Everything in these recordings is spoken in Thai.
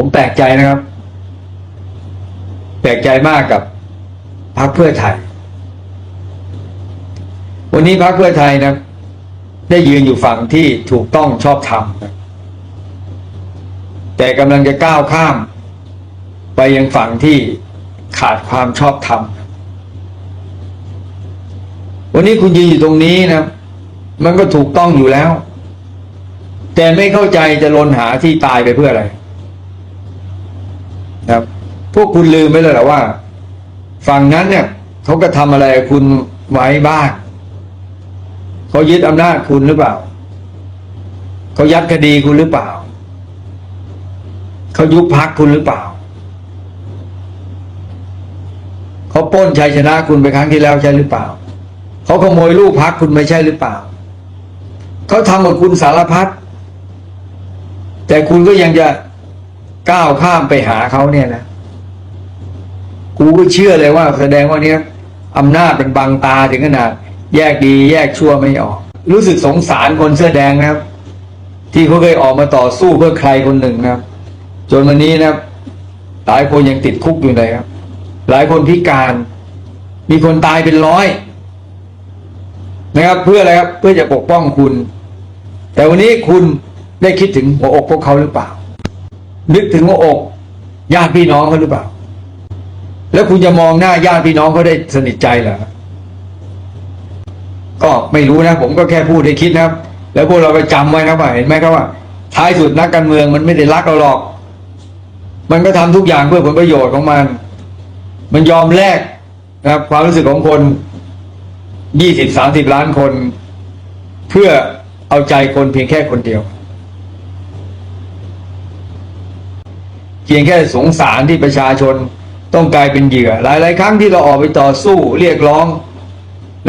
ผมแปลกใจนะครับ แปลกใจมากกับพรรคเพื่อไทย วันนี้พรรคเพื่อไทยนะได้ยืนอยู่ฝั่งที่ถูกต้องชอบธรรมแต่กำลังจะก้าวข้าม ไปยังฝั่งที่ขาดความชอบธรรมวันนี้คุณยืนอยู่ตรงนี้นะ มันก็ถูกต้องอยู่แล้ว แต่ไม่เข้าใจจะลนหาที่ตายไปเพื่ออะไร ครับ พวกคุณลืมไปแล้วหรอว่า ฝั่งนั้นเนี่ยเขาก็ทำอะไรคุณไว้บ้างเขายึดอำนาจคุณหรือเปล่าเขายัดคดีคุณหรือเปล่าเขายุบพักคุณหรือเปล่าเขาป้นชัยชนะคุณไปครั้งที่แล้วใช่หรือเปล่าเขาขโมยลูกพักคุณไม่ใช่หรือเปล่าเขาทำกับคุณสารพัดแต่คุณก็ยังจะ ก้าวข้ามไปหาเขาเนี่ยนะกูก็เชื่อเลยว่า แสดงว่าเนี้ยอำนาจเป็นบังตาถึงขนาด แยกดีแยกชั่วไม่ออก รู้สึกสงสารคนเสื้อแดงนะครับ ที่เขาเคยออกมาต่อสู้เพื่อใครคนหนึ่งนะครับ จนวันนี้นะครับ หลายคนยังติดคุกอยู่เลยครับ หลายคนพิการ มีคนตายเป็นร้อย นะครับ เพื่ออะไรครับ เพื่อจะปกป้องคุณ แต่วันนี้คุณได้คิดถึงหัวอกพวกเขาหรือเปล่า นึกถึงหัวอกญาติพี่น้องเขาหรือเปล่า แล้วคุณจะมองหน้าญาติพี่น้องเขาได้สนิทใจเหรอก็ไม่รู้นะ ผมก็แค่พูดให้คิดนะครับ แล้วพวกเราไปจำไว้นะว่าเห็นไหมครับว่า ท้ายสุดนักการเมืองมันไม่ได้รักเราหรอก มันก็ทำทุกอย่างเพื่อผลประโยชน์ของมัน มันยอมแลกนะครับ ความรู้สึกของคนยี่สิบสามสิบล้านคน เพื่อเอาใจคนเพียงแค่คนเดียว เพียงแค่สงสารที่ประชาชนต้องกลายเป็นเหยื่อ หลาย ๆ ครั้งที่เราออกไปต่อสู้เรียกร้อง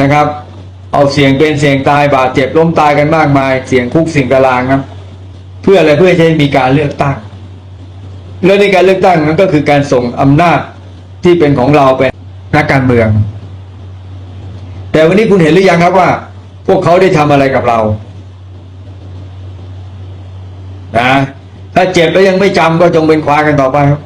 นะครับ เอาเสียงเป็นเสียงตายบาดเจ็บล้มตายกันมากมาย เสียงคุกเสียงตารางครับเพื่ออะไรเพื่อจะให้มีการเลือกตั้งแล้วในการเลือกตั้งนั้นก็คือการส่งอำนาจที่เป็นของเราเป็นนักการเมือง แต่วันนี้คุณเห็นหรือยังครับว่า พวกเขาได้ทำอะไรกับเรา นะ ถ้าเจ็บแล้วยังไม่จำก็จงเป็นควากันต่อไปครับ